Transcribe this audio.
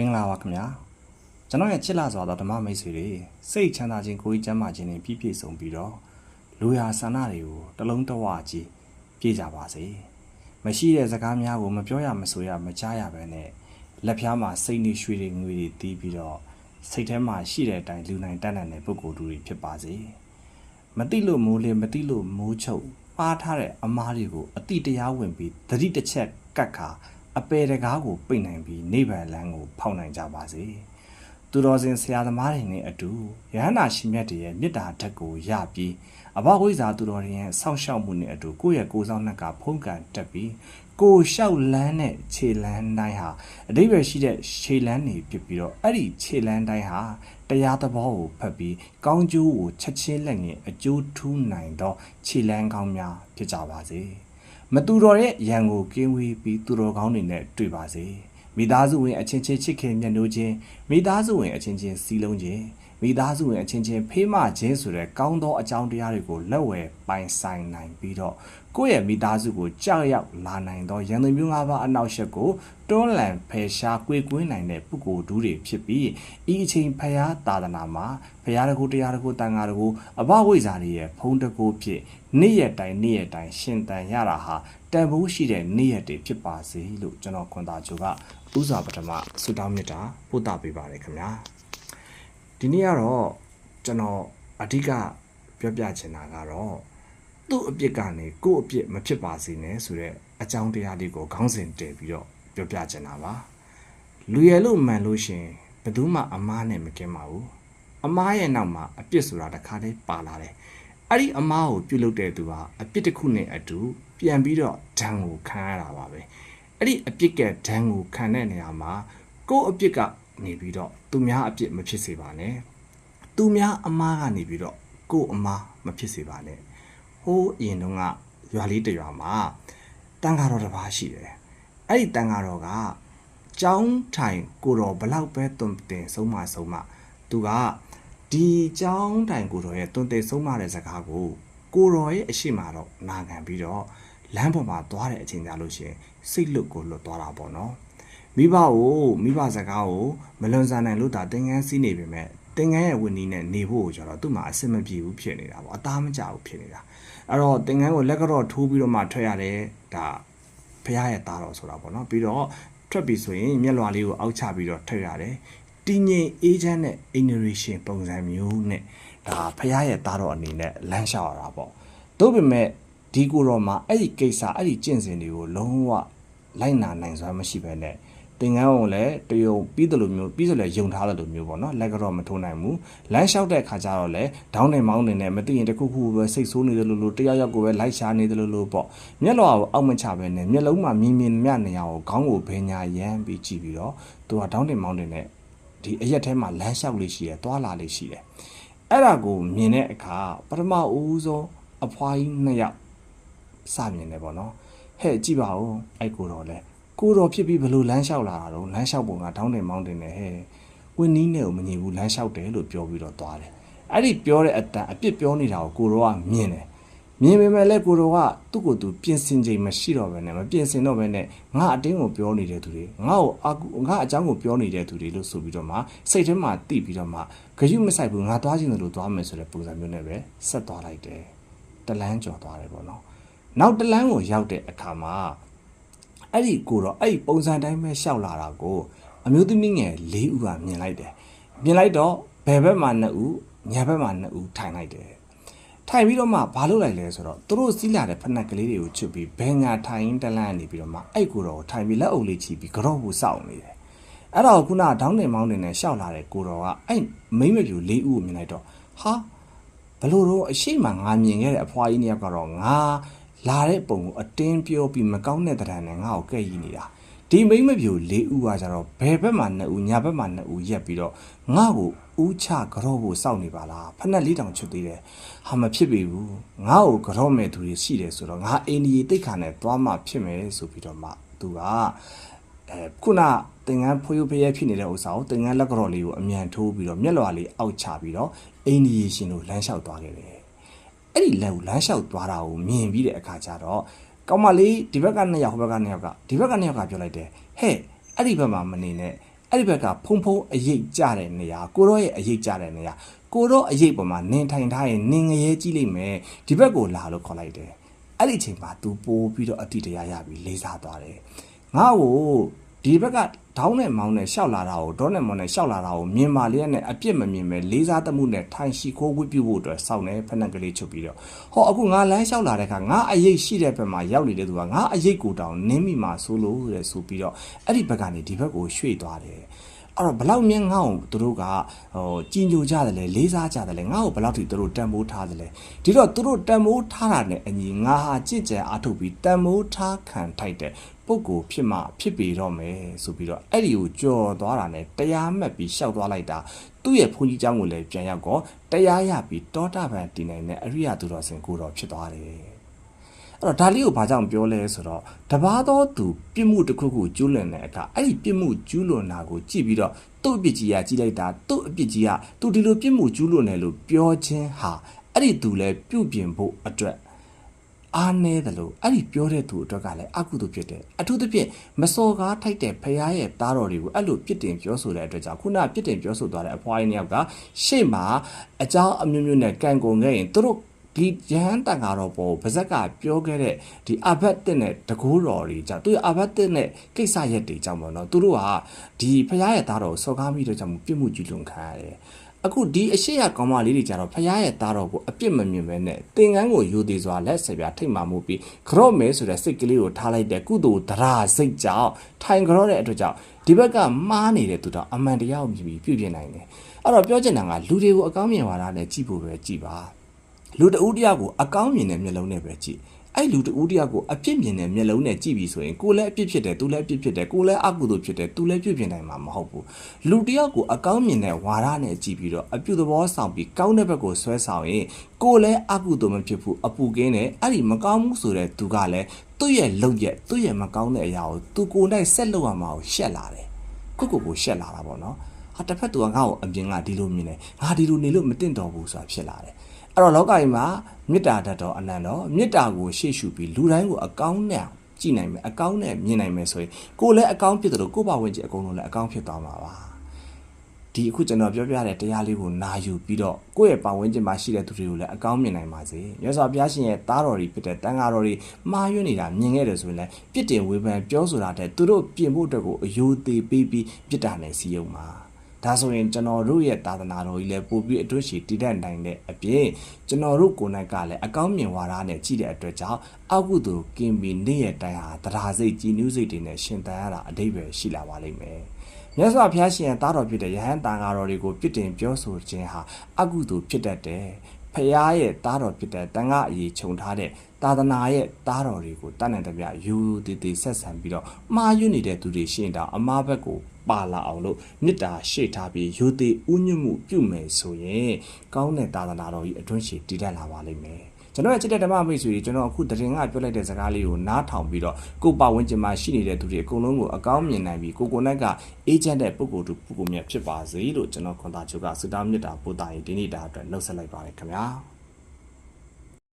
မင်္ဂလာပါခင်ဗျာကျွန်တော်ရဲ့ချစ်လာစွာသောဓမ္မမိတ်ဆွေတွေစိတ်ချမ်းသာခြင်းကိုယ်ကြီးကျမ်းမာခြင်းနဲ့ပြည့်ပြည့်စုံပြီးတော့လူရာဆန္ဒတွေကိုတလုံးတဝကြီးပြည့်ကြပါစေမရှိတဲ့စကားများကိုမပြောရမဆိုရမကြားရဘဲနဲ့လက်ဖျားမှာစိတ်နှွေရွှေတွေငွေတွေတီးပြီးတော့စိတ်ထဲမှာရှိတဲ့အတိုင်းလူနိုင်တတ်နိုင်တဲ့ပုဂ္ဂိုလ်တွေဖြစ်ပါစေမတိလို့မိုးလေမတိလို့မိုးချုပ်ပါထားတဲ့အမားတွေကိုအတိတရားဝင်ပြီးသတိတစ်ချက်ကတ်ခါ အပေတကားကိုပိတ်နိုင်ပြီးနိဗ္ဗာန်လမ်းကိုဖောက်နိုင်ကြပါစေသူတော်စင်ဆရာသမားတွေနဲ့အတူယဟန္တာရှင်မြတ်တွေရဲ့မေတ္တာဓာတ်ကိုရပြီးအဘဝိဇ္ဇာသူတော်တွေရဲ့ဆောက်ရှောက်မှုနဲ့အတူကိုယ့်ရဲ့ကိုယ်ဆောင်နှက်ကဖုံးကန်တက်ပြီးကိုယ်လျှောက်လန်းတဲ့ခြေလန်းတိုင်းဟာအတိပ္ပယ်ရှိတဲ့ခြေလန်းတွေဖြစ်ပြီးတော့အဲ့ဒီခြေလန်းတိုင်းဟာတရားသဘောကိုဖတ်ပြီးကောင်းကျိုးကိုချက်ချင်းလက်ငယ်အကျိုးထူးနိုင်သောခြေလန်းကောင်းများဖြစ်ကြပါစေ မတူတော်ရဲ့ရန်ကိုကင်းဝေးပြီးသူတော်ကောင်းတွေနဲ့တွေ့ပါစေမိသားစုဝင်အချင်းချင်းချစ်ခင်မြတ်နိုးခြင်းမိသားစုဝင်အချင်းချင်းစီးလုံးခြင်း မိသားစုဝင်အချင်းချင်းဖေးမခြင်းဆိုတဲ့ကောင်းသောအကြောင်းတရားတွေကိုလက်ဝယ်ပိုင်ဆိုင်နိုင်ပြီးတော့ကိုယ့်ရဲ့မိသားစုကိုကြောက်ရောက်လာနိုင်သောရန်သူမျိုး၅ပါးအနောက်ရှက်ကိုတွန်းလှန်ဖယ်ရှားကွေကွင်းနိုင်တဲ့ပုဂ္ဂိုလ်ဒူးတွေဖြစ်ပြီးဤအချိန်ဖျားသာသနာမှာဖျားတကူတရားတကူတန်ဃာတကူအဘဝိဇ္ဇာတွေရဲ့ဖုံးတကူဖြစ်နေ့ရက်တိုင်းနေ့ရက်တိုင်းရှင်တန်ရတာဟာတန်ဖိုးရှိတဲ့နေ့ရက်တွေဖြစ်ပါစေလို့ကျွန်တော်ခွန်သားချိုကဥစွာပထမဆုတောင်းမြတ်တာပို့တာပေးပါတယ်ခင်ဗျာ ဒီနေ့ကတော့ကျွန်တော်အဓိကပြောပြချင်တာကတော့သူ့အပြစ်ကနေကိုယ့်အပြစ်မဖြစ်ပါစေနဲ့ဆိုတဲ့အကြောင်းတရားလေးကိုခေါင်းစဉ်တည်ပြီးတော့ပြောပြချင်တာပါလူရယ်လို့မှန်လို့ရှရင်ဘယ်သူမှအမားနဲ့မကင်းပါဘူးအမားရဲ့နောက်မှာအပြစ်ဆိုတာတစ်ခါတည်းပါလာတယ်အဲ့ဒီအမားကိုပြုတ်လုတဲ့သူဟာအပြစ်တစ်ခုနဲ့အတူပြန်ပြီးတော့ဒဏ်ကိုခံရတာပါပဲအဲ့ဒီအပြစ်ကဒဏ်ကိုခံတဲ့နေရာမှာကိုယ့်အပြစ်က နေပြီးတော့သူများအပြစ်မဖြစ်စေပါနဲ့သူများအမားကနေပြီးတော့ကိုယ့်အမားမဖြစ်စေပါနဲ့ဟိုးအရင်တုန်းကရွာလေးတစ်ရွာမှာတန်ဃာတော်တစ်ပါးရှိတယ်အဲ့ဒီတန်ဃာတော်ကကျောင်းထိုင်ကိုတော်ဘလောက်ပဲတွင်တင်ဆုံးမဆုံးမသူကဒီကျောင်းတိုင်ကိုတော်ရဲ့တွင်တင်ဆုံးမတဲ့စကားကိုကိုတော်ရဲ့အရှိမတော့နာခံပြီးတော့လမ်းပေါ်မှာသွားတဲ့အချိန်ကြလို့ရှိရင်စိတ်လွတ်ကိုလွတ်သွားတာပေါ့နော် မိဘကိုမိဘစကားကိုမလွန်ဆန်နိုင်လို့ဒါသင်ငန်းစီးနေပေမဲ့သင်ငန်းရဲ့ဝင်နီးနဲ့နေဖို့ကိုကျတော့သူ့မှာအဆင်မပြေဘူးဖြစ်နေတာပေါ့အသားမကြဘူးဖြစ်နေတာအဲ့တော့သင်ငန်းကိုလက်ကတော့ထိုးပြီးတော့မှထွက်ရတယ်ဒါဖះရဲ့သားတော်ဆိုတာပေါ့နော်ပြီးတော့ထွက်ပြီဆိုရင်မျက်လွှာလေးကိုအောက်ချပြီးတော့ထွက်ရတယ်တည်ငြိမ်အေးချမ်းတဲ့ innovation ပုံစံမျိုးနဲ့ဒါဖះရဲ့သားတော်အနေနဲ့လမ်းလျှောက်ရတာပေါ့တို့ပေမဲ့ဒီကိုတော့မှအဲ့ဒီကိစ္စအဲ့ဒီကျင့်စဉ်တွေကိုလုံးဝလိုက်နာနိုင်စွမ်းမရှိဘဲနဲ့ သင်္ကန်းကိုလည်းတယုံပြီးတယ်လို့မျိုးပြီးဆိုလည်းယုံထားတယ်လို့မျိုးပေါ့နော်လက်ကတော့မထိုးနိုင်ဘူးလမ်းလျှောက်တဲ့ခါကျတော့လည်းဒေါင်းနေမောင်းနေနဲ့မသိရင်တခုခုပဲစိတ်ဆိုးနေတယ်လို့လို့တယောက်ယောက်ကိုပဲလိုက်ရှာနေတယ်လို့လို့ပေါ့မျက်လွှာကိုအောက်မချပဲနဲ့မျက်လုံးမှာမြင်မြင်မြနေရအောင်ခေါင်းကိုဘယ်ညာရမ်းပြီးကြည့်ပြီးတော့သူကဒေါင်းနေမောင်းနေနဲ့ဒီအရက်ထဲမှာလမ်းလျှောက်လေးရှိတယ်သွားလာလေးရှိတယ်အဲ့ဒါကိုမြင်တဲ့အခါပထမဦးဆုံးအဖွားကြီးနှစ်ယောက်စမြင်တယ်ပေါ့နော်ဟဲ့ကြည့်ပါဦးအဲ့ကိုတော့လဲ ကိုတော်ဖြစ်ပြီးဘလို့လမ်းလျှောက်လာတာတော့လမ်းလျှောက်ပုံကဒေါင်းတင်မောင်းတင်နေဟဲ့ဝင်းနီးနဲ့ကိုမငြိဘူးလမ်းလျှောက်တယ်လို့ပြောပြီးတော့သွားတယ်အဲ့ဒီပြောတဲ့အတန်အပြစ်ပြောနေတာကိုကိုတော်ကမြင်တယ်မြင်ပေမဲ့လည်းကိုတော်ကသူ့ကိုယ်သူပြင်ဆင်ချိန်မရှိတော့ဘဲနဲ့မပြင်ဆင်တော့ဘဲနဲ့ငါအတင်းကိုပြောနေတဲ့သူတွေငါ့ကိုအကူငါအကြောင်းကိုပြောနေတဲ့သူတွေလို့ဆိုပြီးတော့မှစိတ်ထဲမှာတိပြီးတော့မှဂယုမဆိုင်ဘူးငါသွားခြင်းလို့သွားမယ်ဆိုတဲ့ပုံစံမျိုးနဲ့ပဲဆက်သွားလိုက်တယ်တလန်းကြော်သွားတယ်ပေါ့နော်နောက်တလန်းကိုရောက်တဲ့အခါမှာ အဲ့ဒီကိုတော့အဲ့ဒီပုံစံတိုင်းပဲရှောက်လာတာကိုအမျိုးသမီးငယ်၄ဦးကမြင်လိုက်တယ်မြင်လိုက်တော့ဘယ်ဘက်မှာ2ဦးညာဘက်မှာ2ဦးထိုင်လိုက်တယ်ထိုင်ပြီးတော့မှဘာလုပ်လိုက်လဲဆိုတော့သူတို့စီးလာတဲ့ဖက်နှက်ကလေးတွေကိုချွတ်ပြီးဘယ်ညာထိုင်တလန့်နေပြီးတော့မှအဲ့ကိုတော့ထိုင်ပြီးလက်အုပ်လေးချီပြီးကြော့ဖို့စောင့်နေတယ်အဲ့တော့ခုနဒေါင်းနေမောင်းနေနဲ့ရှောက်လာတဲ့ကိုတော်ကအဲ့မိမ့်မပြူ၄ဦးကိုမြင်လိုက်တော့ဟာဘလို့တော့အရှိမငါမြင်ခဲ့တဲ့အဖွားကြီးနှစ်ယောက်ကတော့ငါ လာတဲ့ပုံကိုအတင်းပြောပြီးမကောင်းတဲ့တံတန်နဲ့ငါ့ကိုကဲ့ရည်နေတာဒီမိမ့်မပြူ၄ဦးကကြတော့ဘယ်ဘက်မှာ2ဦးညာဘက်မှာ2ဦးရက်ပြီးတော့ငါ့ကိုဦးချကြော့ဖို့စောင့်နေပါလားဖက်နဲ့လေးတောင်ချွတ်သေးတယ်ဟာမဖြစ်ပေဘူးငါ့ကိုကြော့မဲ့သူတွေရှိတယ်ဆိုတော့ငါအင်းဒီတိတ်ခါနဲ့သွားမှဖြစ်မယ်ဆိုပြီးတော့မှသူကအဲခုနတင်ငန်းဖွေးဖျဲဖြစ်နေတဲ့ဥစ္စာကိုတင်ငန်းလက်ကြော့လေးကိုအမြန်ထိုးပြီးတော့မျက်လွှာလေးအောက်ချပြီးတော့အင်းဒီရှင်ကိုလမ်းလျှောက်သွားခဲ့တယ် အဲ့ဒီလက်ကိုလမ်းလျှောက်သွားတာကိုမြင်ပြီးတဲ့အခါကျတော့ကောင်မလေးဒီဘက်ကနှစ်ယောက်ဟိုဘက်ကနှစ်ယောက်ကဒီဘက်ကနှစ်ယောက်ကပြောလိုက်တယ်ဟဲ့အဲ့ဒီဘက်မှာမနေနဲ့အဲ့ဒီဘက်ကဖုံဖုံအရေးကြတဲ့နေရာကိုတော့ရဲ့အရေးကြတဲ့နေရာကိုတော့အရေးပေါ်မှာနင်ထိုင်ထားရင်နင်ငရဲကြီးလိမ့်မယ်ဒီဘက်ကိုလာလို့ခေါ်လိုက်တယ်အဲ့ဒီအချိန်မှာ तू ပိုးပြီးတော့အတိတရားရပြီးလေးစားသွားတယ်ငါ့ကို ဒီဘက်ကဒေါင်းနဲ့မောင်းနဲ့ရှောက်လာတာကိုဒေါနဲ့မောင်းနဲ့ရှောက်လာတာကိုမြင်မာလျက်နဲ့အပြစ်မမြင်ပဲလေးစားတမှုနဲ့ထိုင်ရှိခိုးဝိပြုဖို့အတွက်စောင့်နေဖက်နှက်ကလေးချုပ်ပြီးတော့ဟောအခုငါလမ်းလျှောက်လာတဲ့အခါငါအရေးရှိတဲ့ဘက်မှာရောက်နေတဲ့သူကငါအရေးကိုတောင်နင်းမိမှာဆိုလို့တဲ့ဆိုပြီးတော့အဲ့ဒီဘက်ကနေဒီဘက်ကိုရွှေ့သွားတယ် အဲ့တော့ဘလောက်မြင်ငါ့ကိုသူတို့ကဟိုကြည်ညိုကြတယ်လေလေးစားကြတယ်လေငါ့ကိုဘလောက်ထိသူတို့တန်ဖိုးထားတယ်လေဒီတော့သူတို့တန်ဖိုးထားတာနဲ့အညီငါဟာကြင့်ကြံအားထုတ်ပြီးတန်ဖိုးထားခံထိုက်တဲ့ပုဂ္ဂိုလ်ဖြစ်မှဖြစ်ပေတော့မယ်ဆိုပြီးတော့အဲ့ဒီကိုကြော်သွားတာနဲ့တရားမှတ်ပြီးရှောက်သွားလိုက်တာသူ့ရဲ့ဘုန်းကြီးเจ้าကိုလည်းပြန်ရောက်တော့တရားရပြီးတောတာပန်တည်နိုင်တဲ့အရိယသူတော်စင်ကိုတော်ဖြစ်သွားတယ် အဲ့တော့ဒါလေးကိုဘာကြောင့်ပြောလဲဆိုတော့တဘာသောသူပြစ်မှုတစ်ခုခုကျူးလွန်တဲ့အခါအဲ့ဒီပြစ်မှုကျူးလွန်တာကိုကြည့်ပြီးတော့သူ့အပြစ်ကြီးကကြည့်လိုက်တာသူ့အပြစ်ကြီးကသူဒီလိုပြစ်မှုကျူးလွန်တယ်လို့ပြောခြင်းဟာအဲ့ဒီသူလည်းပြုပြင်ဖို့အတွက်အားနည်းတယ်လို့အဲ့ဒီပြောတဲ့သူအတွက်ကလည်းအကုသို့ဖြစ်တယ်အထူးသဖြင့်မစော်ကားထိုက်တဲ့ဖရာရဲ့သားတော်တွေကိုအဲ့လိုပြစ်တင်ပြောဆိုတဲ့အတွက်ကြောင့်ခုနပြစ်တင်ပြောဆိုသွားတဲ့အဖွားရင်းတစ်ယောက်ကရှေ့မှာအကြောင်းအမျိုးမျိုးနဲ့ကံကုန်ခဲ့ရင်သူတို့ ဒီရဟန်းတန်ဃာတော်ပေါ်ဗဇက်ကပြောခဲ့တဲ့ဒီအဘတ်တက်နဲ့တကူတော်တွေကြောင့်သူအဘတ်တက်နဲ့ကိစ္စရက်တွေကြောင့်ပေါ့နော်သူတို့ကဒီဖရားရဲ့သားတော်ကိုစော်ကားမိတဲ့ကြောင့်ပြစ်မှုကျူးလွန်ခံရတယ်အခုဒီအရှိရကောင်းမလေးတွေကြတော့ဖရားရဲ့သားတော်ကိုအပြစ်မမြင်ပဲနဲ့သင်္ကန်းကိုယူသေးစွာလက်ဆက်ပြထိတ်မှမှုပြီးခရော့မဲဆိုတဲ့စိတ်ကလေးကိုထားလိုက်တဲ့ကုသိုလ်ဒရာစိတ်ကြောင့်ထိုင်ခရော့တဲ့အတွက်ကြောင့်ဒီဘက်ကမားနေတဲ့သူတော့အမှန်တရားကိုမြင်ပြီးပြုပြင်နိုင်တယ်အဲ့တော့ပြောချင်တာကလူတွေကိုအကောင်းမြင်ဝါဒနဲ့ကြည့်ဖို့ပဲကြည့်ပါ လူတဦးတယောက်ကိုအကောင်းမြင်တဲ့မျက်လုံးနဲ့ပဲကြည့်အဲ့လူတဦးတယောက်ကိုအပြစ်မြင်တဲ့မျက်လုံးနဲ့ကြည့်ပြီးဆိုရင်ကိုယ်လည်းအပြစ်ဖြစ်တယ်သူလည်းအပြစ်ဖြစ်တယ်ကိုယ်လည်းအကုသိုလ်ဖြစ်တယ်သူလည်းပြုပြင်နိုင်မှာမဟုတ်ဘူးလူတယောက်ကိုအကောင်းမြင်တဲ့ဝါဒနဲ့ကြည့်ပြီးတော့အပြုသဘောဆောင်ပြီးကောင်းတဲ့ဘက်ကိုဆွဲဆောင်ရင်ကိုယ်လည်းအကုသိုလ်မဖြစ်ဘူးအပူကင်းတယ်အဲ့ဒီမကောင်းမှုဆိုတဲ့သူကလည်းသူ့ရဲ့လုံရက်သူ့ရဲ့မကောင်းတဲ့အရာကိုသူကိုယ်နဲ့ဆက်လုပ်ရမှာကိုရှက်လာတယ်ကိုယ့်ကိုယ်ကိုရှက်လာတာပေါ့နော်ဟာတစ်ဖက်သူကငါ့ကိုအပြင်ကဒီလိုမြင်တယ်ငါဒီလိုနေလို့မတင်တော်ဘူးဆိုတာဖြစ်လာတယ်အဲ့တော့လောကကြီးမှာမေတ္တာတတ်တော်အနန္တော်မေတ္တာကိုရှေ့ရှုပြီးလူတိုင်းကိုအကောင်းနဲ့ကြည့်နိုင်မယ်အကောင်းနဲ့မြင်နိုင်မယ်ဆိုရင်ကိုယ်လည်းအကောင်းဖြစ်တယ်လို့ကိုယ့်ဘဝဝင်ကြီးအကုန်လုံးလည်းအကောင်းဖြစ်သွားမှာပါဒီအခုကျွန်တော်ပြောပြတဲ့တရားလေးကိုနာယူပြီးတော့ကိုယ့်ရဲ့ပတ်ဝန်းကျင်မှာရှိတဲ့သူတွေကိုလည်းအကောင်းမြင်နိုင်ပါစေမြတ်စွာဘုရားရှင်ရဲ့သားတော်တွေဖြစ်တဲ့တန်ဃာတော်တွေမှားယွင်းနေတာမြင်ခဲ့တယ်ဆိုရင်လည်းပြစ်တင်ဝေဖန်ပြောဆိုတာတဲ့သူတို့ပြင်ဖို့အတွက်ကိုအယိုသေးပေးပြီးပြစ်တာနဲ့စီယုံပါ ဒါဆိုရင်ကျွန်တော်တို့ရဲ့သာသနာတော်ကြီးလည်းပို့ပြီးအတွတ်ရှိတည်တတ်နိုင်တဲ့အပြင်ကျွန်တော်တို့ကိုယ်၌ကလည်းအကောင်းမြင်ဝါဒနဲ့ကြည့်တဲ့အတွက်ကြောင့်အောက်ကုသိုလ်ကင်းပြီးနေ့ရက်တိုင်းဟာတရားစိတ်ကြည်နူးစိတ်တွေနဲ့ရှင်သန်ရတာအတိတ်ပဲရှိလာပါလိမ့်မယ်။မြတ်စွာဘုရားရှင်ရဲ့သားတော်ဖြစ်တဲ့ယဟန်တန်ဃာတော်တွေကိုပြစ်တင်ပြောဆိုခြင်းဟာအကုသိုလ်ဖြစ်တတ်တယ်။ဖရာရဲ့သားတော်ဖြစ်တဲ့တန်ခါအရေးခြုံထားတဲ့သာသနာရဲ့သားတော်တွေကိုတတ်နိုင်တဲ့ပြယူတည်တည်ဆက်ဆံပြီးတော့မှားယွင်းနေတဲ့သူတွေရှင်းတာအမားဘက်ကို ပါလာအောင်လို့မေတ္တာရှေ့ထားပြီးယူတည်ဥညွတ်မှုပြုမယ်ဆိုရင်ကောင်းတဲ့သာသနာတော်ကြီးအတွင်းရှိတည်တတ်လာပါလိမ့်မယ်ကျွန်တော်ရဲ့ချစ်တဲ့ဓမ္မမိတ်ဆွေတွေကျွန်တော်အခုတရင်ကပြောလိုက်တဲ့စကားလေးကိုနားထောင်ပြီးတော့ကိုယ်ပါဝင်ကျင်မှာရှိနေတဲ့သူတွေအကုန်လုံးကိုအကောင်းမြင်နိုင်ပြီးကိုကိုနိုင်ကအေဂျင့်တဲ့ပုဂ္ဂိုလ်တူပုဂ္ဂိုလ်မြတ်ဖြစ်ပါစေလို့ကျွန်တော်ခွန်သားချုပ်ကဆုတောင်းမေတ္တာပို့တာရင်ဒီနေ့တာအတွက်နှုတ်ဆက်လိုက်ပါတယ်ခင်ဗျာ